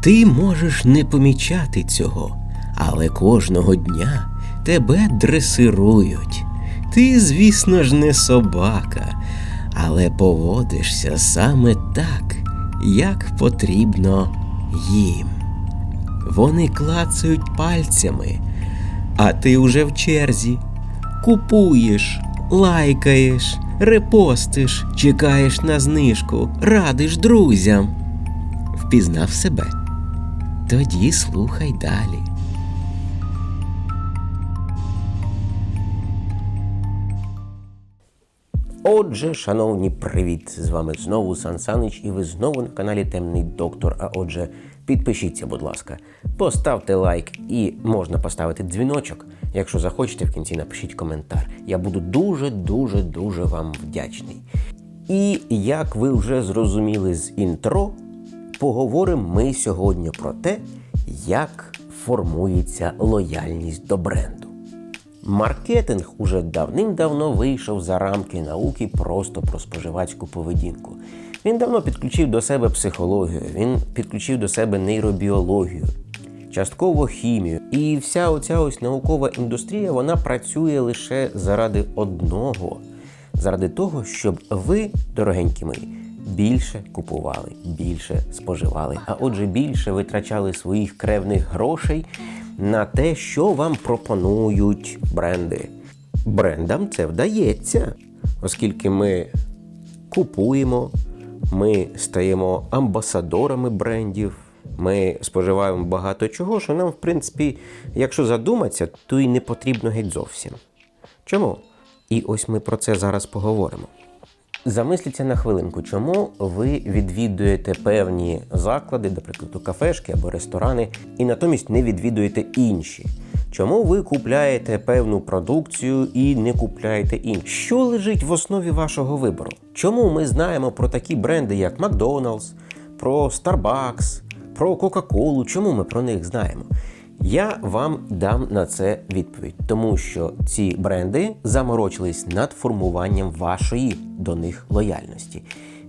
Ти можеш не помічати цього, але кожного дня тебе дресирують. Ти, звісно ж, не собака, але поводишся саме так, як потрібно їм. Вони клацають пальцями, а ти уже в черзі. Купуєш, лайкаєш, репостиш, чекаєш на знижку, радиш друзям. Впізнав себе? Тоді слухай далі. Отже, шановні, привіт! З вами знову Сан Санич, і ви знову на каналі Темний Доктор. А отже, підпишіться, будь ласка, поставте лайк і можна поставити дзвіночок. Якщо захочете, в кінці напишіть коментар. Я буду дуже, дуже, дуже вам вдячний. І як ви вже зрозуміли з інтро, поговоримо ми сьогодні про те, як формується лояльність до бренду. Маркетинг уже давним-давно вийшов за рамки науки просто про споживацьку поведінку. Він давно підключив до себе психологію, він підключив до себе нейробіологію, частково хімію. І вся оця ось наукова індустрія вона працює лише заради одного, заради того, щоб ви, дорогенькі мої, більше купували, більше споживали, а отже, більше витрачали своїх кревних грошей на те, що вам пропонують бренди. Брендам це вдається, оскільки ми купуємо, ми стаємо амбасадорами брендів. Ми споживаємо багато чого, що нам, в принципі, якщо задуматися, то й не потрібно геть зовсім. Чому? І ось ми про це зараз поговоримо. Замисліться на хвилинку, чому ви відвідуєте певні заклади, наприклад, кафешки або ресторани, і натомість не відвідуєте інші. Чому ви купляєте певну продукцію і не купляєте іншу? Що лежить в основі вашого вибору? Чому ми знаємо про такі бренди, як Макдоналдс, про Starbucks, про Кока-Колу? Чому ми про них знаємо? Я вам дам на це відповідь, тому що ці бренди заморочились над формуванням вашої до них лояльності.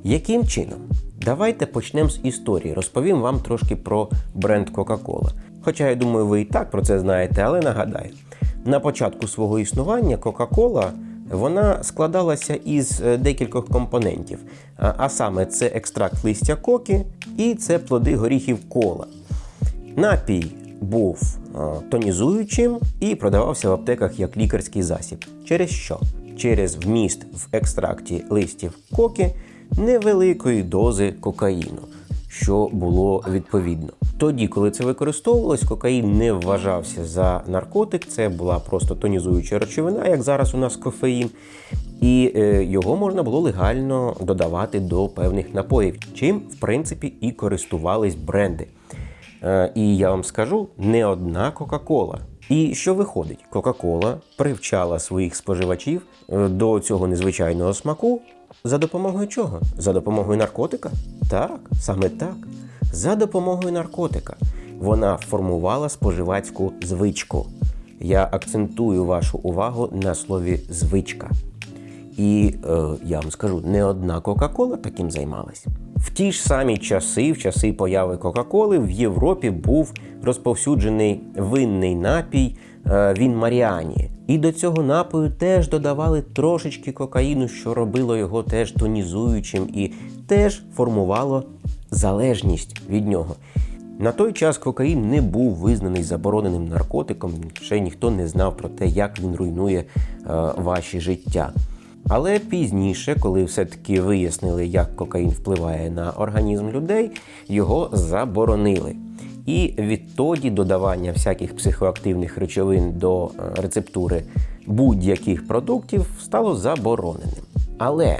Яким чином? Давайте почнемо з історії. Розповім вам трошки про бренд Coca-Cola. Хоча я думаю, ви і так про це знаєте, але нагадаю, на початку свого існування Coca-Cola вона складалася із е, декількох компонентів. А а саме це екстракт листя коки і це плоди горіхів кола. Напій був е, тонізуючим і продавався в аптеках як лікарський засіб. Через що? Через вміст в екстракті листів коки невеликої дози кокаїну, що було відповідно. Тоді, коли це використовувалось, кокаїн не вважався за наркотик, це була просто тонізуюча речовина, як зараз у нас кофеїн, і е, його можна було легально додавати до певних напоїв, чим в принципі і користувались бренди. Е, І я вам скажу, не одна Кока-Кола. І що виходить? Кока-Кола привчала своїх споживачів е, до цього незвичайного смаку за допомогою чого? За допомогою наркотика? Так, саме так. За допомогою наркотика. Вона формувала споживацьку звичку. Я акцентую вашу увагу на слові звичка. І е, я вам скажу, не одна Кока-Кола таким займалась. В ті ж самі часи, в часи появи Кока-Коли, в Європі був розповсюджений винний напій е, Він Маріані. І до цього напою теж додавали трошечки кокаїну, що робило його теж тонізуючим і теж формувало залежність від нього. На той час кокаїн не був визнаний забороненим наркотиком, ще ніхто не знав про те, як він руйнує е, ваші життя. Але пізніше, коли все-таки вияснили, як кокаїн впливає на організм людей, його заборонили. І відтоді додавання всяких психоактивних речовин до е, рецептури будь-яких продуктів стало забороненим. Але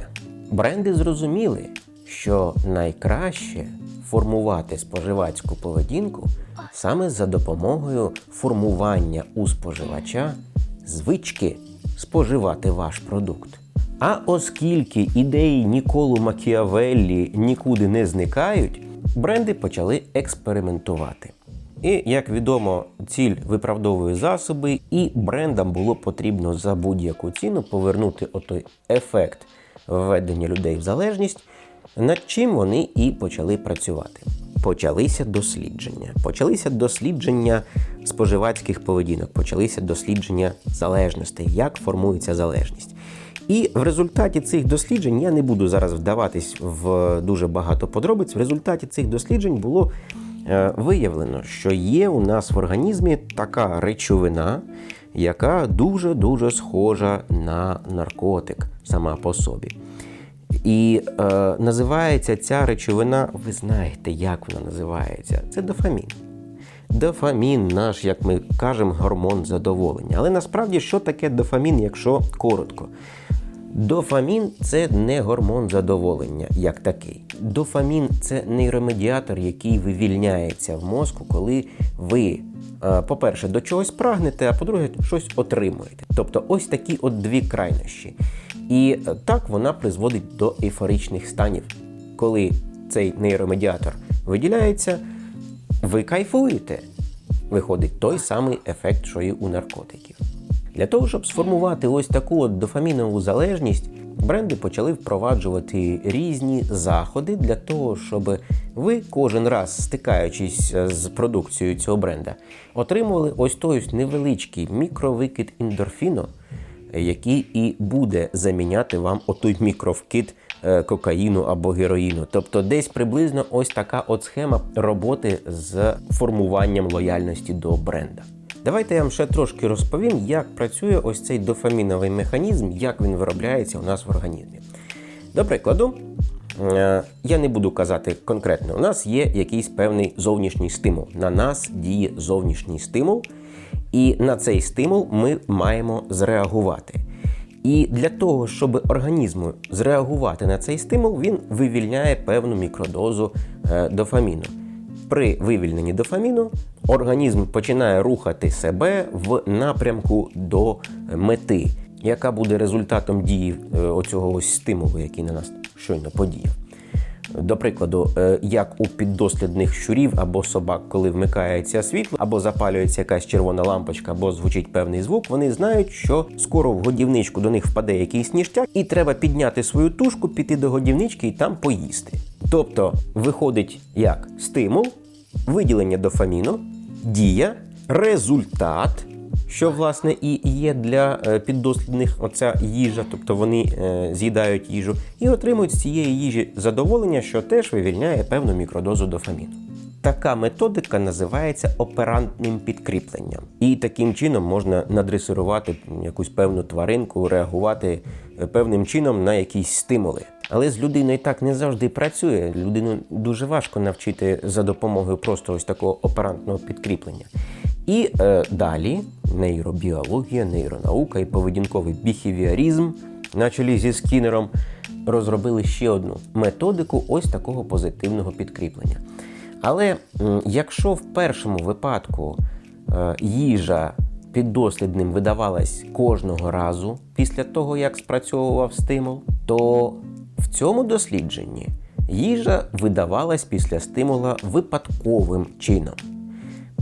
бренди зрозуміли, що найкраще формувати споживацьку поведінку саме за допомогою формування у споживача звички споживати ваш продукт. А оскільки ідеї Ніколу Макіавеллі нікуди не зникають, бренди почали експериментувати. І, як відомо, ціль виправдовує засоби, і брендам було потрібно за будь-яку ціну повернути отой ефект введення людей в залежність, над чим вони і почали працювати. почалися дослідження. Почалися дослідження споживацьких поведінок, почалися дослідження залежностей, як формується залежність. І в результаті цих досліджень я не буду зараз вдаватись в дуже багато подробиць. В результаті цих досліджень було е, виявлено, що є у нас в організмі така речовина, яка дуже-дуже схожа на наркотик сама по собі. І е, називається ця речовина, ви знаєте, як вона називається? Це дофамін. Дофамін наш, як ми кажемо, гормон задоволення. Але насправді, що таке дофамін, якщо коротко? Дофамін це не гормон задоволення як такий. Дофамін це нейромедіатор, який вивільняється в мозку, коли ви, е, по-перше, до чогось прагнете, а по-друге, щось отримуєте. Тобто ось такі от дві крайнощі. І е, так вона призводить до ейфоричних станів. Коли цей нейромедіатор виділяється, ви кайфуєте. Виходить той самий ефект, що і у наркотиків. Для того, щоб сформувати ось таку от дофамінову залежність, бренди почали впроваджувати різні заходи для того, щоб ви кожен раз, стикаючись е, з продукцією цього бренда, отримували ось той невеличкий мікровикид ендорфіну, який і буде заміняти вам отой мікровкид е, кокаїну або героїну. Тобто десь приблизно ось така от схема роботи з формуванням лояльності до бренда. Давайте я вам ще трошки розповім, як працює ось цей дофаміновий механізм, як він виробляється у нас в організмі. До прикладу, е, я не буду казати конкретно, у нас є якийсь певний зовнішній стимул. На нас діє зовнішній стимул, і на цей стимул ми маємо зреагувати. І для того, щоб організму зреагувати на цей стимул, він вивільняє певну мікродозу е, дофаміну. При вивільненні дофаміну організм починає рухати себе в напрямку до мети, яка буде результатом дії е, оцього ось стимулу, який на нас щойно подіяв. До прикладу, е, як у піддослідних щурів або собак, коли вмикається світло, або запалюється якась червона лампочка, або звучить певний звук, вони знають, що скоро в годівничку до них впаде якийсь ніштяк, і треба підняти свою тушку, піти до годівнички і там поїсти. Тобто виходить як стимул, виділення дофаміну, дія, результат. Що власне і є для е, піддослідних оця їжа, тобто вони е, з'їдають їжу і отримують з цієї їжі задоволення, що теж вивільняє певну мікродозу дофаміну. Така методика називається оперантним підкріпленням, і таким чином можна надресирувати якусь певну тваринку, реагувати е, певним чином на якісь стимули. Але з людиною так не завжди працює. Людину дуже важко навчити за допомогою просто ось такого оперантного підкріплення. І е, далі нейробіологія, нейронаука і поведінковий біхевіарізм, на чолі зі Скіннером, розробили ще одну методику ось такого позитивного підкріплення. Але якщо в першому випадку е, їжа піддослідним видавалась кожного разу після того, як спрацьовував стимул, то в цьому дослідженні їжа видавалась після стимула випадковим чином.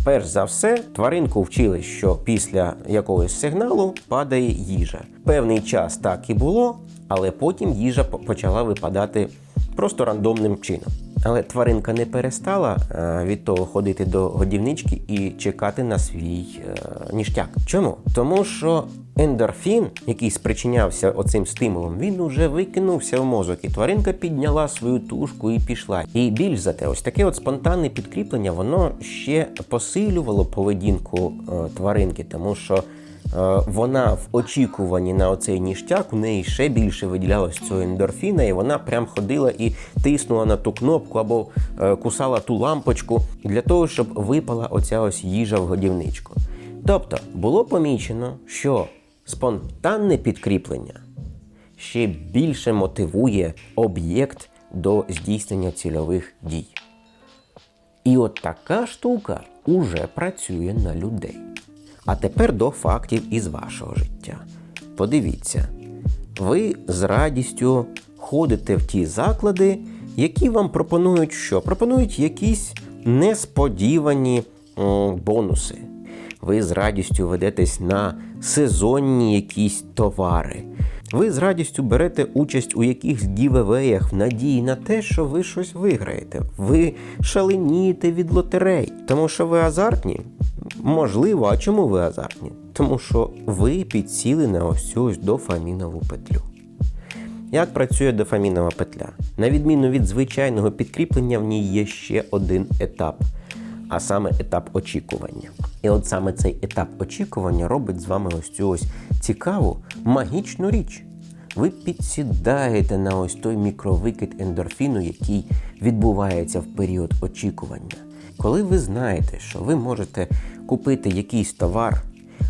Перш за все, тваринку вчили, що після якогось сигналу падає їжа. Певний час так і було, але потім їжа почала випадати просто рандомним чином. Але тваринка не перестала е, від того ходити до годівнички і чекати на свій е, ніштяк. Чому? Тому що ендорфін, який спричинявся оцим стимулом, він уже викинувся в мозок, і тваринка підняла свою тушку і пішла. І більш за те, ось таке от спонтанне підкріплення, воно ще посилювало поведінку е, тваринки, тому що вона в очікуванні на оцей ніштяк, у неї ще більше виділялось цього ендорфіна, і вона прям ходила і тиснула на ту кнопку або е, кусала ту лампочку для того, щоб випала оця ось їжа в годівничку. Тобто було помічено, що спонтанне підкріплення ще більше мотивує об'єкт до здійснення цільових дій. І от така штука уже працює на людей. А тепер до фактів із вашого життя. Подивіться, ви з радістю ходите в ті заклади, які вам пропонують що? Пропонують якісь несподівані бонуси. Ви з радістю ведетесь на сезонні якісь товари. Ви з радістю берете участь у якихось гівевеях в надії на те, що ви щось виграєте. Ви шаленієте від лотерей, тому що ви азартні. Можливо, а чому ви азартні? Тому що ви підсіли на ось цю дофамінову петлю. Як працює дофамінова петля? На відміну від звичайного підкріплення, в ній є ще один етап, а саме етап очікування. І от саме цей етап очікування робить з вами ось цю ось цікаву магічну річ. Ви підсідаєте на ось той мікровикид ендорфіну, який відбувається в період очікування. Коли ви знаєте, що ви можете купити якийсь товар,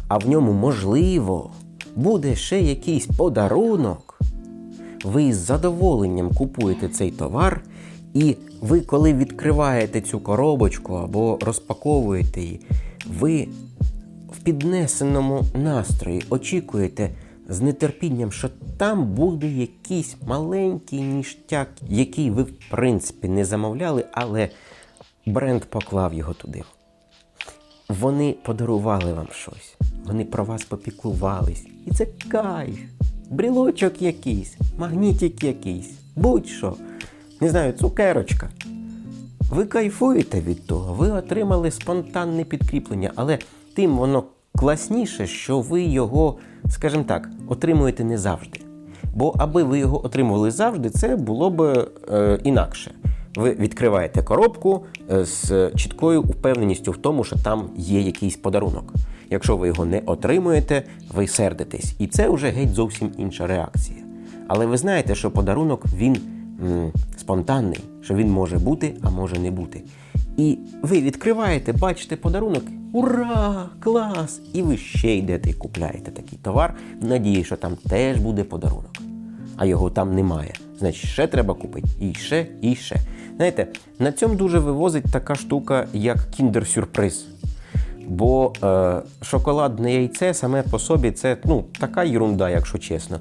а в ньому можливо буде ще якийсь подарунок, ви з задоволенням купуєте цей товар, і ви, коли відкриваєте цю коробочку або розпаковуєте її, ви в піднесеному настрої очікуєте з нетерпінням, що там буде якийсь маленький ніштяк, який ви, в принципі, не замовляли, але бренд поклав його туди. Вони подарували вам щось, вони про вас попіклувались. І це кайф. Брілочок якийсь, магнітик якийсь, будь-що. Не знаю, цукерочка. Ви кайфуєте від того, ви отримали спонтанне підкріплення, але тим воно класніше, що ви його, скажімо так, отримуєте не завжди. Бо аби ви його отримували завжди, це було б е, інакше. Ви відкриваєте коробку е, з чіткою впевненістю в тому, що там є якийсь подарунок. Якщо ви його не отримуєте, ви сердитесь. І це вже геть зовсім інша реакція. Але ви знаєте, що подарунок він м, спонтанний, що він може бути, а може не бути. І ви відкриваєте, бачите подарунок. Ура! Клас! І ви ще йдете і купляєте такий товар в надії, що там теж буде подарунок. А його там немає. Значить, ще треба купити, і ще, і ще. Знаєте, на цьому дуже вивозить така штука, як кіндер-сюрприз. Бо е, шоколадне яйце саме по собі це ну, така ерунда, якщо чесно.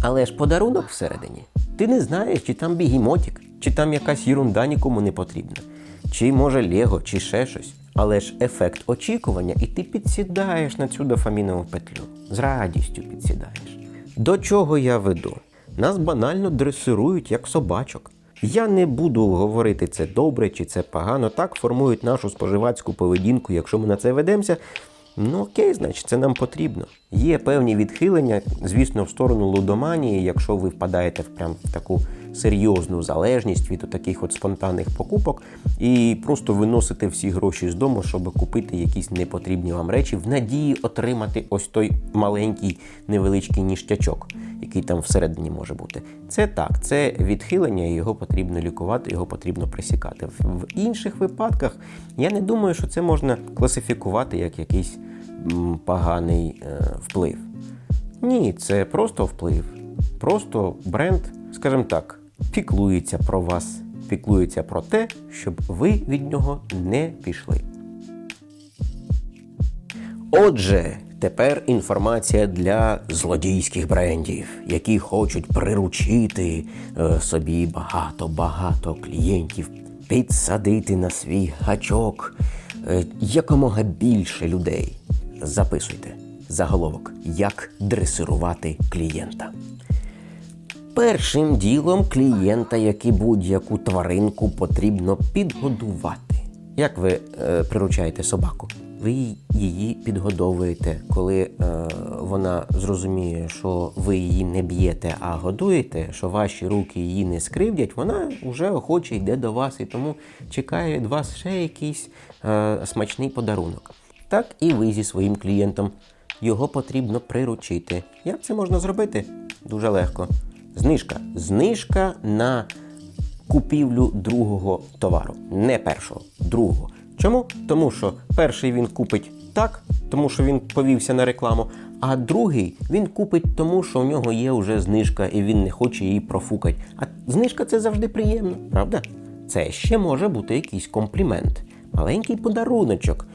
Але ж подарунок всередині. Ти не знаєш, чи там бігімотик, чи там якась ерунда нікому не потрібна, чи може Лего, чи ще щось. Але ж ефект очікування, і ти підсідаєш на цю дофамінову петлю. З радістю підсідаєш. До чого я веду? Нас банально дресирують як собачок. Я не буду говорити це добре чи це погано. Так формують нашу споживацьку поведінку. Якщо ми на це ведемося, ну окей, значить це нам потрібно. Є певні відхилення, звісно, в сторону лудоманії, якщо ви впадаєте в прям таку серйозну залежність від таких от спонтанних покупок і просто виносите всі гроші з дому, щоб купити якісь непотрібні вам речі, в надії отримати ось той маленький невеличкий ніштячок, який там всередині може бути. Це так, це відхилення, його потрібно лікувати, його потрібно присікати. В інших випадках я не думаю, що це можна класифікувати як якийсь поганий е, вплив. Ні, це просто вплив. Просто бренд, скажімо так, піклується про вас, піклується про те, щоб ви від нього не пішли. Отже, тепер інформація для злодійських брендів, які хочуть приручити е, собі багато-багато клієнтів, підсадити на свій гачок е, якомога більше людей. Записуйте заголовок, як дресирувати клієнта. Першим ділом клієнта, як і будь-яку тваринку, потрібно підгодувати. Як ви е, приручаєте собаку? Ви її підгодовуєте, коли е, вона зрозуміє, що ви її не б'єте, а годуєте, що ваші руки її не скривдять, вона вже охоче йде до вас і тому чекає від вас ще якийсь е, смачний подарунок. Так і ви зі своїм клієнтом. Його потрібно приручити. Як це можна зробити? Дуже легко. Знижка. Знижка на купівлю другого товару. Не першого, другого. Чому? Тому що перший він купить так, тому що він повівся на рекламу, а другий він купить тому, що у нього є вже знижка і він не хоче її профукати. А знижка це завжди приємно, правда? Це ще може бути якийсь комплімент, маленький подаруночок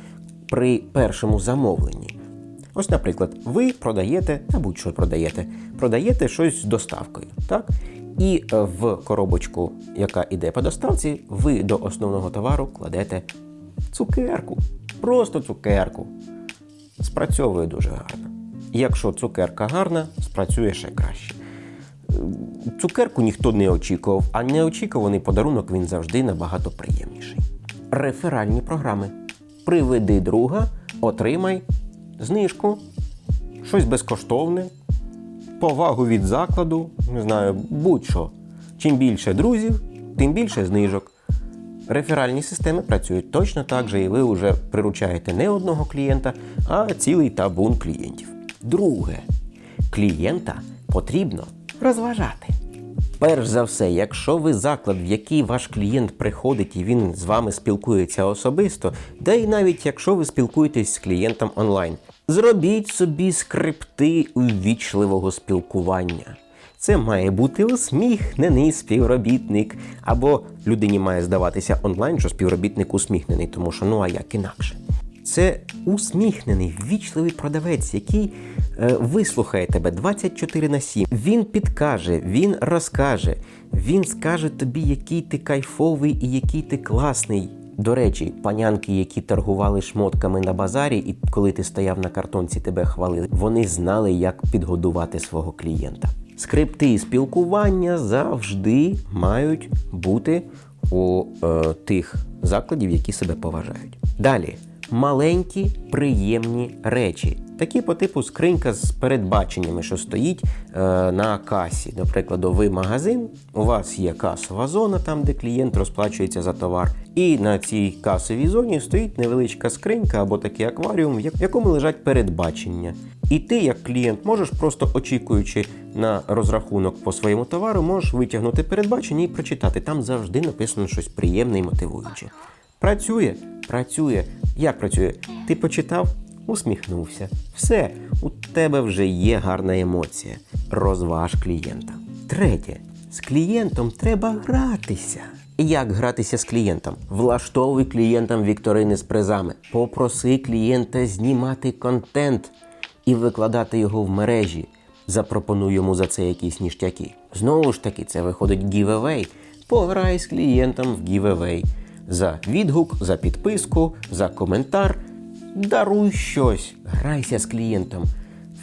при першому замовленні. Ось, наприклад, ви продаєте, та будь-що продаєте, продаєте щось з доставкою, так? І е, в коробочку, яка йде по доставці, ви до основного товару кладете цукерку. Просто цукерку. Спрацьовує дуже гарно. Якщо цукерка гарна, спрацює ще краще. Цукерку ніхто не очікував, а неочікуваний подарунок він завжди набагато приємніший. Реферальні програми. Приведи друга, отримай знижку, щось безкоштовне, повагу від закладу, не знаю, будь-що. Чим більше друзів, тим більше знижок. Реферальні системи працюють точно так же, і ви вже приручаєте не одного клієнта, а цілий табун клієнтів. Друге, клієнта потрібно розважати. Перш за все, якщо ви заклад, в який ваш клієнт приходить і він з вами спілкується особисто, да і навіть якщо ви спілкуєтесь з клієнтом онлайн, зробіть собі скрипти увічливого спілкування. Це має бути усміхнений співробітник. Або людині має здаватися онлайн, що співробітник усміхнений, тому що ну а як інакше. Це усміхнений, ввічливий продавець, який е, вислухає тебе 24 на 7. Він підкаже, він розкаже, він скаже тобі, який ти кайфовий і який ти класний. До речі, панянки, які торгували шмотками на базарі, і коли ти стояв на картонці, тебе хвалили, вони знали, як підгодувати свого клієнта. Скрипти спілкування завжди мають бути у е, тих закладів, які себе поважають. Далі маленькі приємні речі. Такі по типу скринька з передбаченнями, що стоїть е, на касі. Наприклад, ви магазин, у вас є касова зона, там де клієнт розплачується за товар. І на цій касовій зоні стоїть невеличка скринька або такий акваріум, в якому лежать передбачення. І ти, як клієнт, можеш просто очікуючи на розрахунок по своєму товару, можеш витягнути передбачення і прочитати. Там завжди написано щось приємне і мотивуюче. Працює, працює. Як працює? Ти почитав, усміхнувся. Все, у тебе вже є гарна емоція. Розваж клієнта. Третє. З клієнтом треба гратися. Як гратися з клієнтом? Влаштовуй клієнтам вікторини з призами. Попроси клієнта знімати контент і викладати його в мережі. Запропонуй йому за це якісь ніштяки. Знову ж таки, це виходить giveaway. Пограй з клієнтом в giveaway. За відгук, за підписку, за коментар. Даруй щось. Грайся з клієнтом.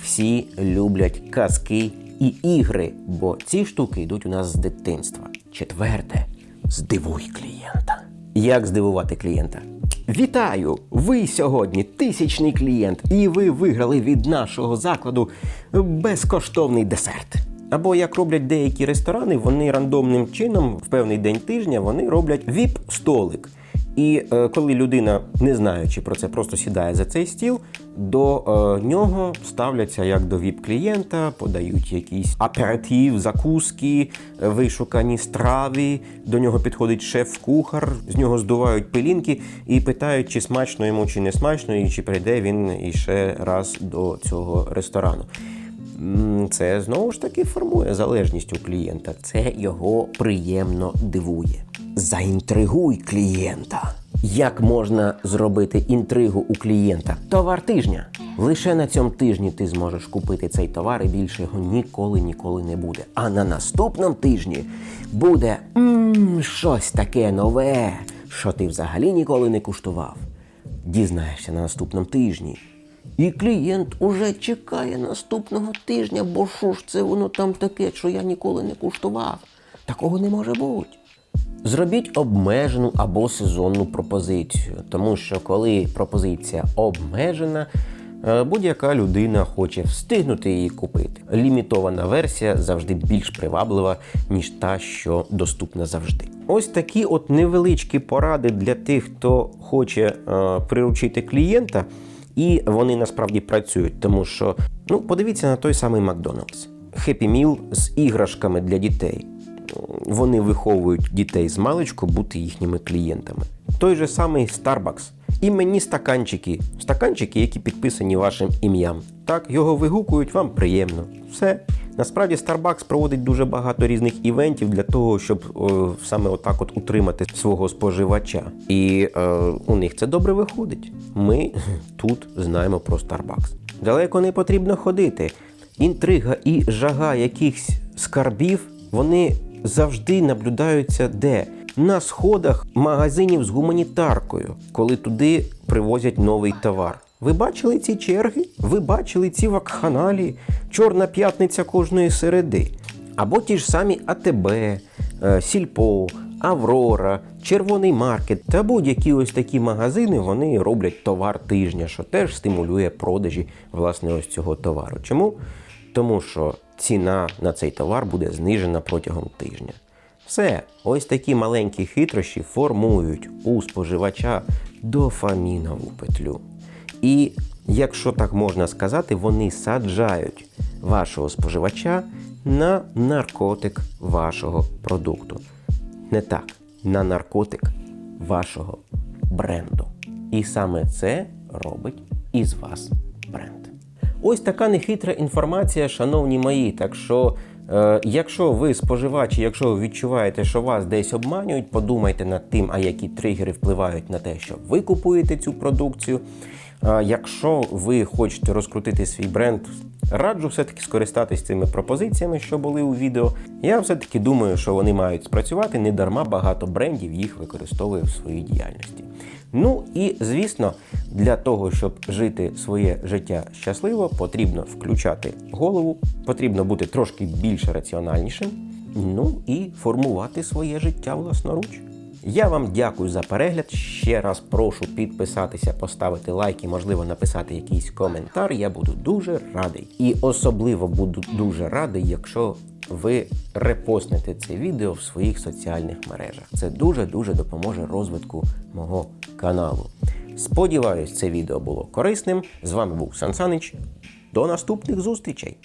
Всі люблять казки і ігри, бо ці штуки йдуть у нас з дитинства. Четверте, здивуй клієнта. Як здивувати клієнта? Вітаю! Ви сьогодні тисячний клієнт, і ви виграли від нашого закладу безкоштовний десерт. Або як роблять деякі ресторани, вони рандомним чином в певний день тижня вони роблять віп-столик. І е, коли людина, не знаючи про це, просто сідає за цей стіл, до е, нього ставляться як до віп-клієнта, подають якийсь аперитив, закуски, е, вишукані страви. До нього підходить шеф-кухар, з нього здувають пилінки і питають, чи смачно йому, чи не смачно, і чи прийде він іще раз до цього ресторану. Це знову ж таки формує залежність у клієнта. Це його приємно дивує. Заінтригуй клієнта. Як можна зробити інтригу у клієнта? Товар тижня. Лише на цьому тижні ти зможеш купити цей товар і більше його ніколи ніколи не буде. А на наступному тижні буде м, щось таке нове, що ти взагалі ніколи не куштував. Дізнаєшся на наступному тижні. І клієнт уже чекає наступного тижня, бо що ж це воно там таке, що я ніколи не куштував. Такого не може бути. Зробіть обмежену або сезонну пропозицію, тому що коли пропозиція обмежена, е, будь-яка людина хоче встигнути її купити. Лімітована версія завжди більш приваблива, ніж та, що доступна завжди. Ось такі от невеличкі поради для тих, хто хоче е, приручити клієнта, і вони насправді працюють, тому що ну подивіться на той самий Макдональдс. Хеппі Міл з іграшками для дітей вони виховують дітей з маличку бути їхніми клієнтами. Той же самий Starbucks. Іменні стаканчики, стаканчики, які підписані вашим ім'ям. Так, його вигукують, вам приємно. Все. Насправді Starbucks проводить дуже багато різних івентів для того, щоб о, саме отак от утримати свого споживача. І е, у них це добре виходить. Ми тут знаємо про Starbucks. Далеко не потрібно ходити. Інтрига і жага якихось скарбів вони завжди наблюдаються де? На сходах магазинів з гуманітаркою, коли туди привозять новий товар. Ви бачили ці черги? Ви бачили ці вакханалії? Чорна п'ятниця кожної середи. Або ті ж самі АТБ, е, Сільпо, Аврора, Червоний маркет та будь-які ось такі магазини вони роблять товар тижня, що теж стимулює продажі власне ось цього товару. Чому? Тому що ціна на цей товар буде знижена протягом тижня. Все, ось такі маленькі хитрощі формують у споживача дофамінову петлю. І, якщо так можна сказати, вони саджають вашого споживача на наркотик вашого продукту. Не так, на наркотик вашого бренду. І саме це робить із вас бренд. Ось така нехитра інформація, шановні мої. Так що, е, якщо ви споживачі, якщо ви відчуваєте, що вас десь обманюють, подумайте над тим, а які тригери впливають на те, що ви купуєте цю продукцію. А якщо ви хочете розкрутити свій бренд, раджу все-таки скористатись цими пропозиціями, що були у відео. Я все-таки думаю, що вони мають спрацювати не дарма багато брендів їх використовує в своїй діяльності. Ну і звісно, для того, щоб жити своє життя щасливо, потрібно включати голову, потрібно бути трошки більш раціональнішим, ну і формувати своє життя власноруч. Я вам дякую за перегляд. Ще раз прошу підписатися, поставити лайк і, можливо, написати якийсь коментар. Я буду дуже радий. І особливо буду дуже радий, якщо ви репостнете це відео в своїх соціальних мережах. Це дуже-дуже допоможе розвитку мого каналу. Сподіваюсь, це відео було корисним. З вами був Сан Санич. До наступних зустрічей!